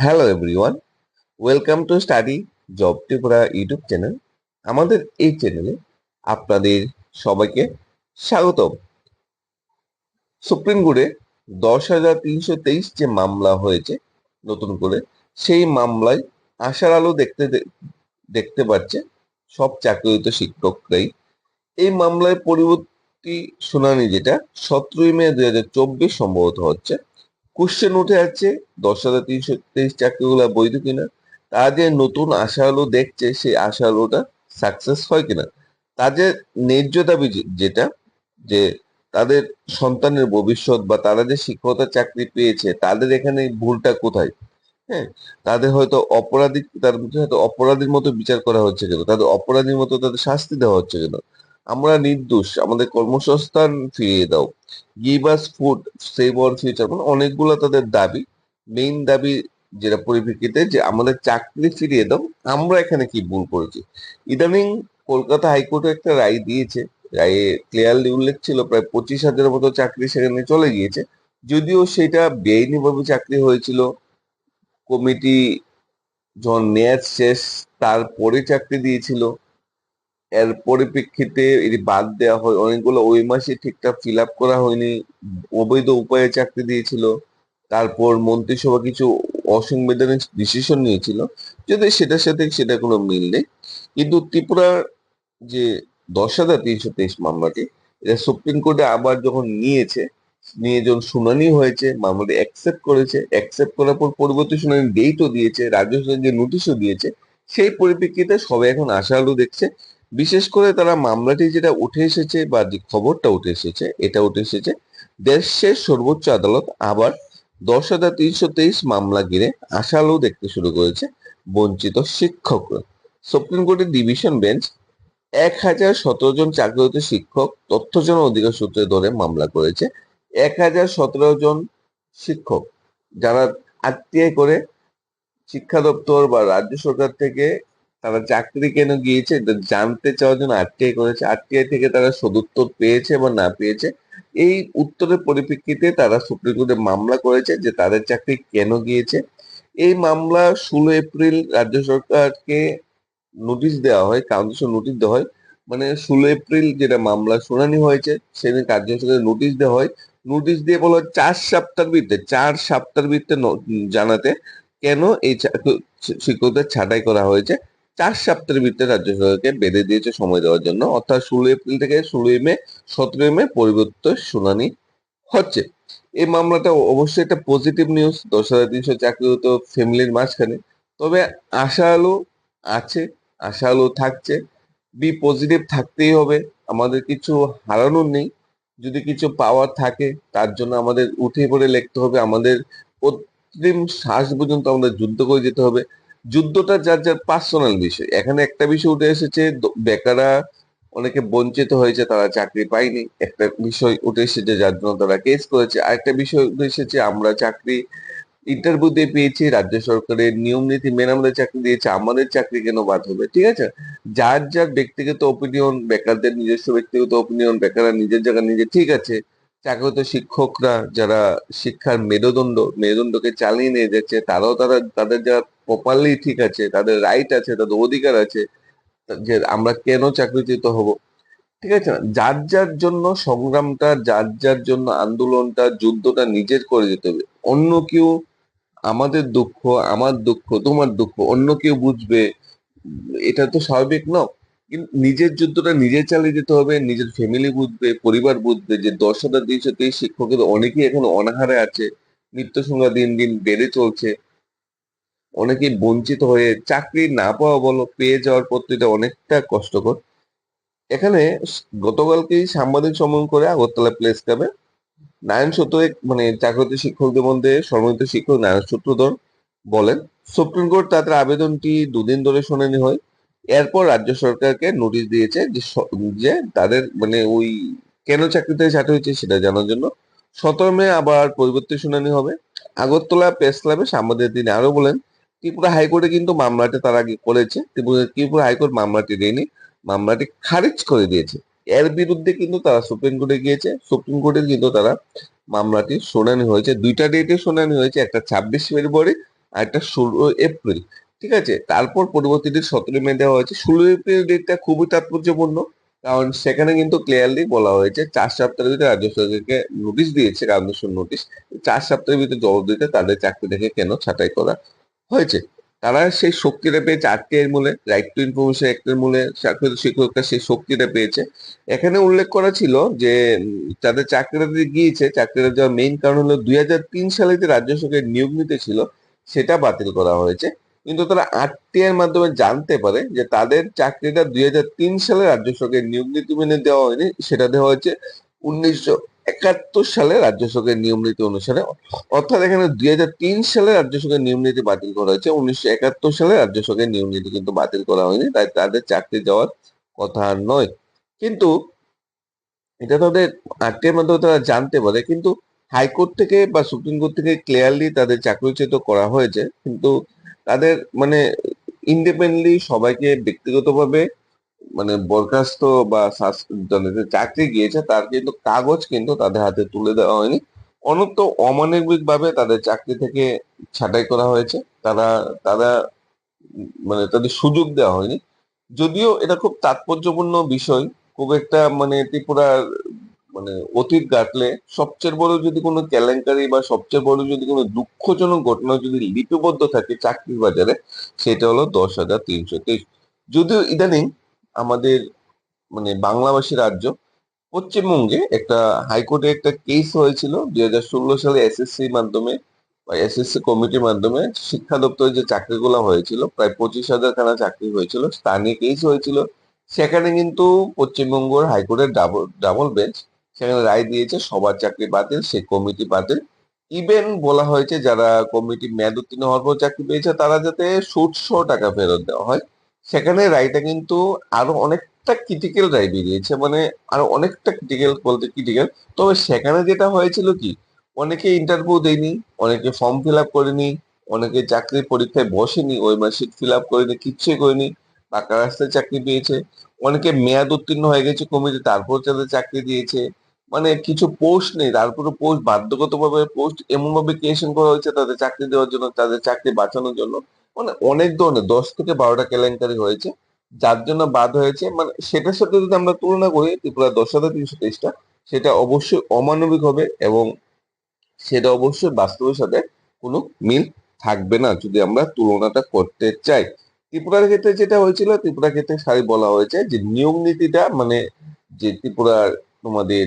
Hello everyone welcome to Study Job Tripura YouTube channel আমাদের এই চ্যানেলে আপনাদের সবাইকে স্বাগতম। সুপ্রিম কোর্টে দশ হাজার তিনশো তেইশ যে মামলা হয়েছে, নতুন করে, সেই মামলায় আশার আলো দেখতে দেখতে পাচ্ছে সব চাকরিত শিক্ষকরাই। এই মামলায় পরবর্তী শুনানি যেটা সতেরোই মে দুই হাজার চব্বিশ সম্ভবত হচ্ছে কোশ্চেন উঠে যাচ্ছে, দশ হাজার তিনশো তেইশ চাকরিগুলো বৈধ কিনা? যে নতুন আশা আলো দেখছে সেই আশা আলোটা সাকসেস হয় কিনা? তাদের ন্যায্য দাবি যেটা, যে তাদের সন্তানের ভবিষ্যৎ বা তারা যে শিক্ষকতার চাকরি পেয়েছে, তাদের এখানে ভুলটা কোথায়? হ্যাঁ তাদের হয়তো অপরাধী, তার হয়তো অপরাধীর মতো বিচার করা হচ্ছে কেন? তাদের অপরাধীর মতো তাদের শাস্তি দেওয়া হচ্ছে কেন? আমরা নির্দোষ, আমাদের কর্মসংস্থান ফিরিয়ে দাও। Give us food save our future মানে অনেকগুলো তাদের দাবি। মেইন দাবি যেটা পরিপ্রেক্ষিতে যে আমাদের চাকরি ফিরিয়ে দাও। আমরা এখানে কি ভুল করেছি? ইদানিং কলকাতা হাইকোর্টে একটা রায় দিয়েছে। রায়ে ক্লিয়ারলি উল্লেখ ছিল, প্রায় পঁচিশ হাজারের মতো চাকরি সেখানে চলে গিয়েছে। যদিও সেটা বেআইনিভাবে চাকরি হয়েছিল। কমিটি যখন মেয়াদ শেষ, তারপরে চাকরি দিয়েছিল। এর পরিপ্রেক্ষিতে এটি বাদ দেওয়া হয়, অনেকগুলো ওই মাসে ঠিকঠাক ফিল আপ করা হয়নি, অবৈধ উপায়ে চাকরি দিয়েছিল, তারপর মন্ত্রিসভা কিছু অসাংবিধানিক ডিসিশন নিয়েছিল, যদি সেটার সাথে সেটা কোনো মিল নেই। কিন্তু ত্রিপুরার যে দশ হাজার তিনশো তেইশ মামলাটি, এটা সুপ্রিম কোর্টে আবার যখন নিয়েছে, নিয়ে যখন শুনানি হয়েছে, মামলাটি অ্যাকসেপ্ট করেছে অ্যাকসেপ্ট করার পর পরবর্তী শুনানি ডেটও দিয়েছে, রাজ্য সরকার নোটিশও দিয়েছে, সেই পরিপ্রেক্ষিতে সবাই এখন আশা আশালু দেখছে বিশেষ করে তারা মামলাটি যেটা উঠে এসেছে বা যে খবরটা উঠে এসেছে, এটা উঠে এসেছে, দেশের সর্বোচ্চ আদালত আবার দশ হাজার তিনশো তেইশ মামলা ঘিরে আশালু দেখতে শুরু করেছে বঞ্চিত শিক্ষকরা। সুপ্রিম কোর্টের ডিভিশন বেঞ্চ এক হাজার সতেরো জন চাকরিরত শিক্ষক তথ্যজন অধিকার সূত্রে ধরে মামলা করেছে এক হাজার সতেরো জন শিক্ষক, যারা আরটিআই করে শিক্ষা দপ্তর বা রাজ্য সরকার থেকে তারা চাকরি কেন গিয়েছে? জানতে চাওয়ার জন্য আরটিআই করেছে। আরটিআই থেকে তারা সদুত্তর পেয়েছে বা না পেয়েছে। এই উত্তরের পরিপ্রেক্ষিতে তারা সুপ্রিম কোর্টে মামলা করেছে যে তাদের চাকরি কেন গিয়েছে। এই মামলা ষোলো এপ্রিল রাজ্য সরকারকে নোটিশ দেওয়া হয় কাউন্সিল নোটিশ দেওয়া হয়। মানে ষোলো এপ্রিল যেটা মামলা শুনানি হয়েছে, সেদিন কার্য নোটিশ দেওয়া হয়। নোটিশ দিয়ে বলা হয় চার সপ্তাহের ভিত্তিতে চার সপ্তাহের ভিত্তিতে ন- জানাতে কেন এই শিক্ষকদের ছাঁটাই করা হয়েছে? চার সপ্তাহের ভিত্তিতে রাজ্য সরকারকে বেঁধে দিয়েছে সময় দেওয়ার জন্য। অর্থাৎ ষোলো এপ্রিল থেকে ষোলোই মে, সতেরোই মে পরিবর্তিত শুনানি হচ্ছে। এই মামলাটা অবশ্যই একটা পজিটিভ নিউজ দশ হাজার তিনশো চাকরিরত ফ্যামিলির মাঝখানে। তবে আশা আলো আছে, আশা আলো থাকছে। বি পজিটিভ থাকতেই হবে। আমাদের কিছু হারানোর নেই। যদি কিছু পাওয়ার থাকে, তার জন্য আমাদের উঠে পড়ে লিখতে হবে। আমাদের অন্তিম শ্বাস পর্যন্ত আমাদের যুদ্ধ করে যেতে হবে। যুদ্ধটা যার যার পার্সোনাল বিষয়। এখানে একটা বিষয় উঠে এসেছে বেকাররা অনেকে বঞ্চিত হয়েছে, তারা চাকরি পায়নি। একটা বিষয় উঠে এসেছে যার জন্য তারা কেস করেছে। আরেকটা বিষয় উঠে এসেছে, আমরা চাকরি ইন্টারভিউ দিয়ে পেয়েছি, রাজ্য সরকারের নিয়ম নীতি মেনে আমাদের চাকরি দিয়েছে, আমাদের চাকরি কেন বাদ হবে? ঠিক আছে? যার যার ব্যক্তিগত অপিনিয়ন বেকারদের নিজস্ব ব্যক্তিগত অপিনিয়ন বেকাররা নিজের জায়গা নিজে, ঠিক আছে। চাকরিত শিক্ষকরা যারা শিক্ষার মেরুদণ্ড, মেরুদণ্ডকে চালিয়ে নিয়ে যাচ্ছে, তারাও তারা, তাদের যারা প্রপারলি ঠিক আছে, তাদের রাইট আছে, তাদের অধিকার আছে, যে আমরা কেন চাকরিচ্যুত হব? ঠিক আছে না? যার যার জন্য সংগ্রামটা, যার যার জন্য আন্দোলনটা, যুদ্ধটা নিজের করে যেতে হবে। অন্য কেউ আমাদের দুঃখ, আমার দুঃখ, তোমার দুঃখ, অন্য কেউ বুঝবে, এটা তো স্বাভাবিক ন কিন্তু নিজের যুদ্ধটা নিজে চালিয়ে যেতে হবে, নিজের ফ্যামিলি বুঝবে, পরিবার বুঝবে যে দশ হাজার দুইশো তেইশ শিক্ষকের অনেকেই এখন অনাহারে আছে মৃত্যু সংখ্যা দিন দিন বেড়ে চলছে। অনেকেই বঞ্চিত হয়ে চাকরি না পাওয়া বলো, পেয়ে যাওয়ার পদ্ধতিটা অনেকটা কষ্টকর। এখানে গতকালকেই সাংবাদিক সম্মেলন করে আগরতলা প্লেস ক্লাবে নারায়ণ সূত্রধর মানে চাকরিত শিক্ষকদের মধ্যে সম্মানিত শিক্ষক নারায়ণ সূত্রধর বলেন, সুপ্রিম কোর্ট তাদের আবেদনটি দুদিন ধরে শুনানি হয়। এরপর রাজ্য সরকারকে নোটিশ দিয়েছে যে তাদের মানে ওই কেন চাকরি থেকে হয়েছে সেটা জানার জন্য। সতেরো মে আবার পরিবর্তন শুনানি হবে। আগরতলা প্রেস ক্লাবে সাংবাদিক তিনি আরও বলেন, ত্রিপুরা হাইকোর্টে কিন্তু মামলাটি তার আগে করেছে। ত্রিপুরা হাইকোর্ট মামলাটি দেয়নি, মামলাটি খারিজ করে দিয়েছে। এর বিরুদ্ধে কিন্তু তারা সুপ্রিম কোর্টে গিয়েছে। সুপ্রিম কোর্টে কিন্তু তারা মামলাটি শুনানি হয়েছে। দুইটা ডেটে শুনানি হয়েছে, একটা ছাব্বিশ ফেব্রুয়ারি আর একটা ষোলো এপ্রিল। ঠিক আছে? তারপর পরবর্তী ডেট সতেরো মে দেওয়া হয়েছে। ষোলো এপ্রিল ডেটটা খুবই তাৎপর্যপূর্ণ, কারণ সেখানে কিন্তু ক্লিয়ারলি বলা হয়েছে চার সপ্তাহের ভিতরে রাজ্য সরকারকে নোটিশ দিয়েছে কারণদর্শন নোটিশ চার সপ্তাহের ভিতরে জবাব দিতে তাদের চাকরি থেকে কেন ছাঁটাই করা হয়েছে? তারা সেই শক্তিটা পেয়েছে আটটি এর মূলে রাইট টু ইনফরমেশন অ্যাক্টের মূলে চাকরি শিক্ষকরা সেই শক্তিটা পেয়েছে। এখানে উল্লেখ করা ছিল যে তাদের চাকরিটা যে গিয়েছে, চাকরিটা যাওয়ার মেইন কারণ হলো দুই হাজার তিন সালে যে রাজ্য সরকারের নিয়োগ নিতে ছিল, সেটা বাতিল করা হয়েছে। কিন্তু তারা এর মাধ্যমে জানতে পারে যে তাদের চাকরিটা দুই হাজার তিন সালে রাজ্য সরকারের নিয়োগ নীতি মেনে দেওয়া হয়নি, সেটা দেওয়া হয়েছে উনিশশো একাত্তর সালে রাজ্য সরকারের নিয়ম নীতি অনুসারে। অর্থাৎ এখানে দুই হাজার তিন সালে রাজ্য সরকারের নিয়ম নীতি বাতিল করা হয়েছে, উনিশশো একাত্তর সালে রাজ্য সরকারের নিয়ম নীতি কিন্তু বাতিল করা হয়নি, তাই তাদের চাকরি যাওয়ার কথা নয়। কিন্তু এটা তাদের আটটির মাধ্যমে তারা জানতে পারে, কিন্তু হাইকোর্ট থেকে বা সুপ্রিম কোর্ট থেকে ক্লিয়ারলি তাদের চাকরিচ্যুত করা হয়েছে, কিন্তু তাদের মানে ইন্ডিপেন্ডেন্টলি সবাইকে ব্যক্তিগতভাবে মানে বরখাস্ত বা যে চাকরি গিয়েছে তার কিন্তু কাগজ কিন্তু তাদের হাতে তুলে দেওয়া হয়নি। অনন্ত অমানবিক ভাবে তাদের চাকরি থেকে ছাঁটাই করা হয়েছে। তারা তারা মানে তাদের সুযোগ দেওয়া হয়নি। যদিও এটা খুব তাৎপর্যপূর্ণ বিষয়, খুব একটা মানে ত্রিপুরার মানে অতীত ঘাটলে সবচেয়ে বড় যদি কোনো কেলেঙ্কারি বা সবচেয়ে বড় যদি কোনো দুঃখজনক ঘটনা যদি লিপিবদ্ধ থাকে চাকরির বাজারে, সেটা হলো দশ হাজার তিনশো তেইশ। যদিও ইদানিং আমাদের মানে বাংলাভাষী রাজ্য, পশ্চিমবঙ্গে একটা হাইকোর্টে একটা কেস হয়েছিল দুই হাজার ষোলো সালে এসএসসি মাধ্যমে বা এসএসসি কমিটির মাধ্যমে শিক্ষা দপ্তরে যে চাকরিগুলো হয়েছিল, প্রায় পঁচিশ হাজার খানা চাকরি হয়েছিল, স্থানীয় কেস হয়েছিল। সেখানে কিন্তু পশ্চিমবঙ্গের হাইকোর্টের ডাবল ডাবল বেঞ্চ সেখানে রায় দিয়েছে, সবার চাকরি বাতিল, সেই কমিটি বাতিল। ইভেন বলা হয়েছে যারা কমিটি মেয়াদ উত্তীর্ণ হওয়ার পর চাকরি পেয়েছে, তারা যাতে সহ টাকা ফেরত দেওয়া হয়। সেখানে রায়টা কিন্তু আরও অনেকটা ক্রিটিক্যাল রায় বেরিয়েছে মানে আরও অনেকটা ক্রিটিক্যাল বলতে ক্রিটিক্যাল তবে সেখানে যেটা হয়েছিল কি, অনেকে ইন্টারভিউ দেয়নি, অনেকে ফর্ম ফিল আপ করেনি, অনেকে চাকরির পরীক্ষায় বসেনি, ওই মার্কশিট ফিল আপ করেনি, কিচ্ছুই করেনি পাকা রাস্তায় চাকরি পেয়েছে। অনেকে মেয়াদ উত্তীর্ণ হয়ে গেছে কমিটি, তারপর তাদের চাকরি দিয়েছে। মানে কিছু পোস্ট নেই তারপরে পোস্ট বাধ্যগতভাবে পোস্ট এমন ভাবে ক্রিয়েশন করা হয়েছে তাদের চাকরি দেওয়ার জন্য, তাদের চাকরি বাঁচানোর জন্য। মানে অনেক ধরনের, দশ থেকে বারোটা কেলেঙ্কারি হয়েছে, যার জন্য বাদ হয়েছে। মানে সেটার সাথে যদি আমরা তুলনা করি, ত্রিপুরা দশ হাজার তিনশো তেইশটা, সেটা অবশ্যই অমানবিক হবে এবং সেটা অবশ্যই বাস্তবের সাথে কোনো মিল থাকবে না যদি আমরা তুলনাটা করতে চাই। ত্রিপুরার ক্ষেত্রে যেটা হয়েছিল, ত্রিপুরার ক্ষেত্রে সারি বলা হয়েছে যে নিয়োগ নীতিটা মানে যে ত্রিপুরার তোমাদের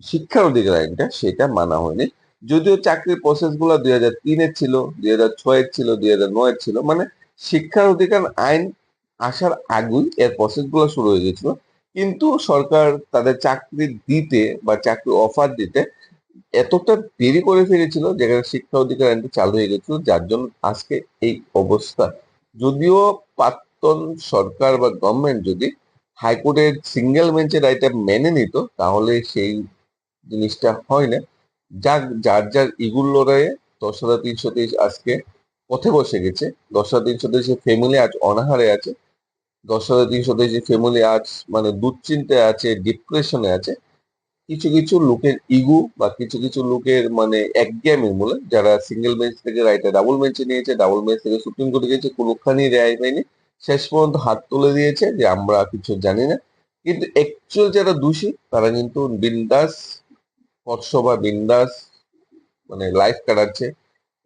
শিক্ষার অধিকার আইনটা সেটা মানা হয়নি। যদিও চাকরির প্রসেসগুলো দুই হাজার তিনের ছিল, দুই হাজার ছয়ের ছিল, দুই হাজার নয়ের ছিল মানে শিক্ষার অধিকার আইন আসার আগেই এর প্রসেসগুলো শুরু হয়ে গেছিল। কিন্তু সরকার তাদের চাকরি দিতে বা চাকরি অফার দিতে এতটা দেরি করে ফেলেছিল, যেখানে শিক্ষা অধিকার আইনটা চালু হয়ে গেছিল, যার জন্য আজকে এই অবস্থা। যদিও প্রাক্তন সরকার বা গভর্নমেন্ট যদি হাইকোর্টের সিঙ্গেল বেঞ্চের রায়টা মেনে নিত, তাহলে সেই জিনিসটা হয় না যার যার যার ইগুল লড়াইয়ে দশ হাজার তিনশো তেইশ আজকে পথে বসে গেছে। দশ হাজার তিনশো তেইশের ফ্যামিলি আজ অনাহারে আছে। দশ হাজার তিনশো তেইশের ফ্যামিলি আজ মানে দুশ্চিন্তায় আছে ডিপ্রেশনে আছে। কিছু কিছু লোকের ইগু বা কিছু কিছু লোকের মানে একজ্ঞানের মূলে যারা সিঙ্গেল বেঞ্চ থেকে রায়টা ডাবল বেঞ্চে নিয়েছে ডাবল বেঞ্চ থেকে সুপ্রিম কোর্টে গিয়েছে কোনোখানি রায় পায়নি। শেষ পর্যন্ত হাত তুলে দিয়েছে যে আমরা কিছু জানি না। কিন্তু অ্যাকচুয়াল যারা দোষী, তারা কিন্তু বিন্দাস পৎস বা বিন্দাস মানে লাইফ কাটাচ্ছে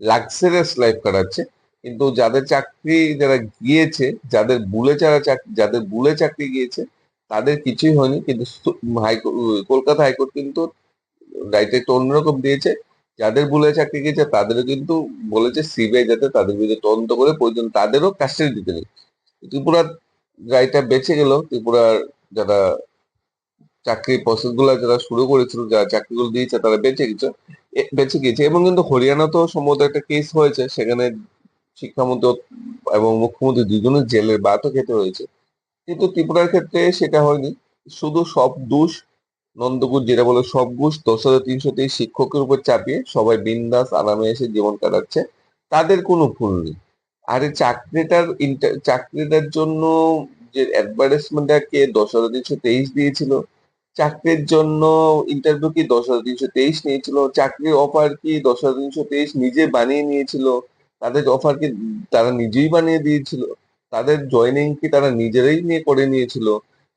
লাক্সারিয়াস লাইফ কাটাচ্ছে, কিন্তু যাদের চাকরি যারা গিয়েছে, যাদের বুলে যারা চাকরি যাদের বুলে চাকরি গিয়েছে, তাদের কিছুই হয়নি, কিন্তু কলকাতা হাইকোর্ট কিন্তু রাইটে একটু অন্যরকম দিয়েছে, যাদের ভুলে চাকরি গিয়েছে, তাদেরও কিন্তু বলেছে সিবিআই যাতে তাদের বিরুদ্ধে তদন্ত করে প্রয়োজন, তাদেরও কাস্টাডি দিতে নেই। ত্রিপুরার রায়টা বেঁচে গেল, ত্রিপুরার যারা চাকরি প্রসেসগুলা যারা শুরু করেছিল যারা চাকরিগুলো দিয়েছে, তারা বেঁচে গেছে বেঁচে গিয়েছে। এবং কিন্তু হরিয়ানাতেও সম্ভবত একটা কেস হয়েছে, সেখানে শিক্ষামন্ত্রী এবং মুখ্যমন্ত্রী দুজনের জেলের বাতও খেতে হয়েছে। কিন্তু ত্রিপুরার ক্ষেত্রে সেটা হয়নি। শুধু সব দোষ নন্দকুর যেটা বলে সব ঘুষ দশ হাজার তিনশো তেইশ শিক্ষকের উপর চাপিয়ে সবাই বিন্দাস আরামে এসে জীবন কাটাচ্ছে। তাদের কোনো ভুল নেই। আর চাকরিটার চাকরিটার জন্য যে অ্যাডভার্টাইজমেন্টটা কে দশ হাজার তিনশো তেইশ দিয়েছিল চাকরির জন্য ইন্টারভিউ কি দশ হাজার তিনশো তেইশ নিয়েছিল? চাকরির অফার কি দশ হাজার তিনশো তেইশ নিজে বানিয়ে নিয়েছিল? তাদের অফার কি তারা নিজেই বানিয়ে দিয়েছিল? তাদের জয়েনিং কি তারা নিজেরাই নিয়ে করে নিয়েছিল?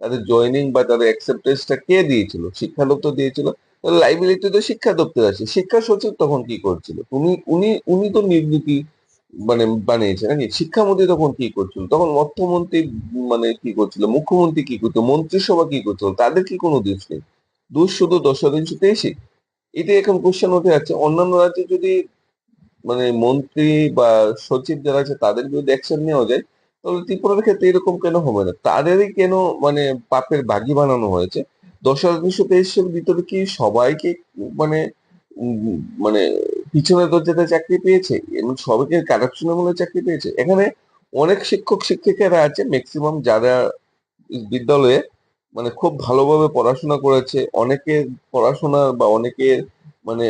তাদের জয়েনিং বা তাদের অ্যাকসেপ্টেন্সটা কে দিয়েছিল? শিক্ষা দপ্তর দিয়েছিল লাইবিলিটি তো শিক্ষা দপ্তর আছে। শিক্ষা সচিব তখন কি করছিল? উনি উনি উনি তো নির্নীতি মানে বানিয়েছে নাকি? শিক্ষামন্ত্রী তখন কি করছিল? তখন অর্থমন্ত্রী মানে কি করছিল? মুখ্যমন্ত্রী কি করতো? মন্ত্রিসভা কি করছিল তাদের কি কোনো দোষ নেই? দোষ শুধু দশ তিনশো তেইশে এটাই এখন কোশ্চেন উঠে যাচ্ছে, অন্যান্য রাজ্যে যদি মানে মন্ত্রী বা সচিব যারা আছে, তাদের বিরুদ্ধে অ্যাকশন নেওয়া যায়, তাহলে ত্রিপুরার ক্ষেত্রে এরকম কেন হবে না? তাদেরই কেন মানে পাপের বাগি বানানো হয়েছে? দশ তিনশো তেইশের ভিতরে কি সবাইকে মানে মানে পিছনে দরজাতে চাকরি পেয়েছে, এবং সবাইকে কারাপশনের মূলে চাকরি পেয়েছে। এখানে অনেক শিক্ষক, শিক্ষিকারা আছে ম্যাক্সিমাম যারা বিদ্যালয়ে মানে খুব ভালোভাবে পড়াশোনা করেছে অনেকের পড়াশোনা বা অনেকে মানে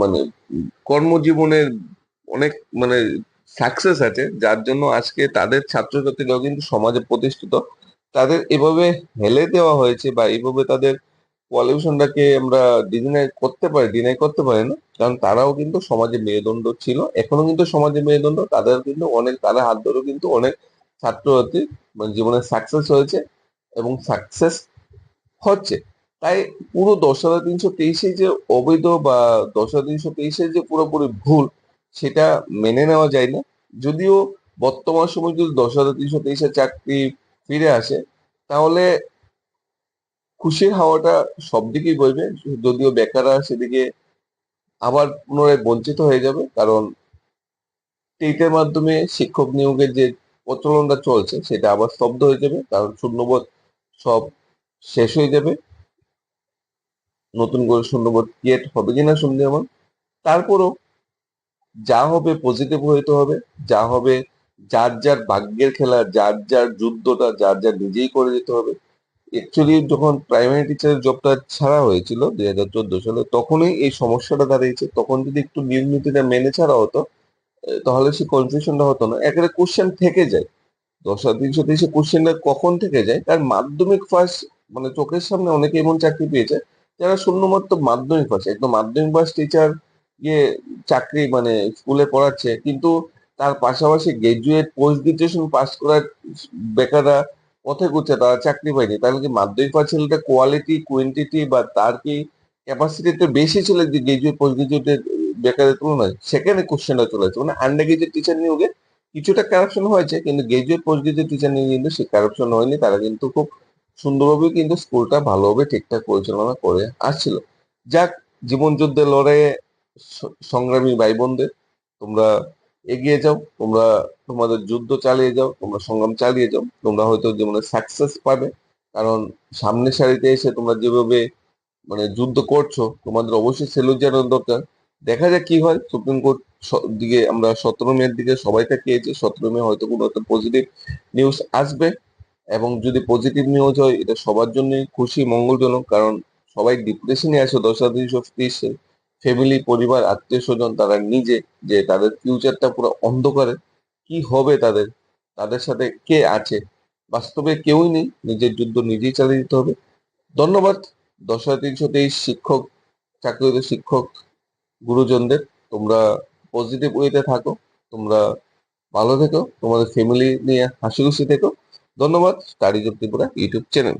মানে কর্মজীবনের অনেক মানে সাকসেস আছে, যার জন্য আজকে তাদের ছাত্রছাত্রীরাও কিন্তু সমাজে প্রতিষ্ঠিত। তাদের এভাবে হেলে দেওয়া হয়েছে বা এইভাবে তাদের কোয়ালিফিকেশনটাকে আমরা ডিনাই করতে পারি, ডিনাই করতে পারি না। কারণ তারাও কিন্তু সমাজে মেরুদণ্ড ছিল। এখনও কিন্তু সমাজে মেরুদণ্ড। তাদের কিন্তু অনেক, তাদের হাত ধরেও কিন্তু অনেক ছাত্র ছাত্রছাত্রী মানে জীবনে সাকসেস হয়েছে এবং সাকসেস হচ্ছে। তাই পুরো দশ হাজার তিনশো তেইশে যে অবৈধ বা দশ হাজার তিনশো তেইশে যে পুরোপুরি ভুল, সেটা মেনে নেওয়া যায় না। যদিও বর্তমান সময় যদি দশ হাজার তিনশো তেইশে চাকরি ফিরে আসে, তাহলে খুশির হাওয়াটা সব দিকেই বইবে। যদিও বেকাররা সেদিকে আবার পুনরায় বঞ্চিত হয়ে যাবে, কারণ টেটের মাধ্যমে শিক্ষক নিয়োগের যে প্রচলনটা চলছে, সেটা আবার স্তব্ধ হয়ে যাবে, কারণ শূন্যবোধ সব শেষ হয়ে যাবে। নতুন করে শূন্যবোধ ক্রিয়েট হবে কিনা সন্দেহ তারপরও যা হবে পজিটিভ হইতে হবে, যা হবে যার যার ভাগ্যের খেলা, যার যার যুদ্ধটা, যার যার নিজেই করে যেতে হবে অ্যাকচুয়ালি যখন প্রাইমারি টিচারের জবটা ছাড়া হয়েছিল দুই হাজার চোদ্দ সালে, তখনই এই সমস্যাটা দাঁড়িয়েছে। তখন যদি একটু নিয়ম নীতিটা মেনে ছাড়া হতো তাহলে সে কনফিউশনটা হতো না। একেবারে কোশ্চেন থেকে যায়। দশ হাজার তিনশো তেইশে কোশ্চেনটা কখন থেকে যায়? তার মাধ্যমিক ফার্স্ট মানে চোখের সামনে অনেকে এমন চাকরি পেয়েছে, যারা শূন্যমাত্র মাধ্যমিক পাস একদম মাধ্যমিক পাস টিচার গিয়ে চাকরি মানে স্কুলে পড়াচ্ছে, কিন্তু তার পাশাপাশি গ্রাজুয়েট পোস্ট গ্রাজুয়েশন পাস করার বেকাররা পথে ঘুরছে, তারা চাকরি পায়নি। তাহলে কি মাধ্যমিক পাস ছেলেটা কোয়ালিটি কোয়ান্টিটি বা তার কি ক্যাপাসিটি একটু বেশি ছিল যে গ্রাজুয়েট পোস্ট গ্রাজুয়েটের বেকারের তুলনায়? সেখানে কোশ্চেনটা চলে আসছে মানে আন্ডার গ্রাজুয়েট টিচার নিয়োগে কিছুটা কারাপশন হয়েছে, কিন্তু গ্রাজুয়েট পোস্ট গ্রাজুয়েট টিচার নিয়ে কিন্তু সে কারাপশন হয়নি। তারা কিন্তু খুব সুন্দরভাবে কিন্তু স্কুলটা ভালোভাবে ঠিকঠাক পরিচালনা করে আসছিল। যাক জীবন যুদ্ধে লড়াইয়ে সংগ্রামী ভাই বোনদের তোমরা এগিয়ে যাও, তোমরা তোমাদের যুদ্ধ চালিয়ে যাও, তোমরা সংগ্রাম চালিয়ে যাও, তোমরা হয়তো জীবনে সাকসেস পাবে। কারণ সামনের সারিতে এসে তোমরা যেভাবে মানে যুদ্ধ করছ, তোমাদের অবশ্যই সেলুট জানানো দরকার। দেখা যাক কি হয়, সুপ্রিম কোর্ট দিকে আমরা সতেরো মের দিকে সবাই তাকিয়েছি, সতেরো মে হয়তো কোনো একটা পজিটিভ নিউজ আসবে। এবং যদি পজিটিভ নিউজ হয়, এটা সবার জন্যই খুশি, মঙ্গলজনক, কারণ সবাই ডিপ্রেশনে আছে তিরিশে। ফ্যামিলি পরিবার আত্মীয় স্বজন তারা নিজে যে তাদের ফিউচারটা পুরো অন্ধকারে। কি হবে তাদের? তাদের সাথে কে আছে? বাস্তবে কেউই নেই। নিজের যুদ্ধ নিজেই চালিয়ে দিতে হবে। ধন্যবাদ। দশ হাজার তিনশো তেইশ শিক্ষক, চাকরিরত শিক্ষক, গুরুজনদের। তোমরা পজিটিভ ওয়েতে থাকো। তোমরা ভালো থেকো। তোমাদের ফ্যামিলি নিয়ে হাসি খুশি থেকো। ধন্যবাদ। Study Job Tripura YouTube channel.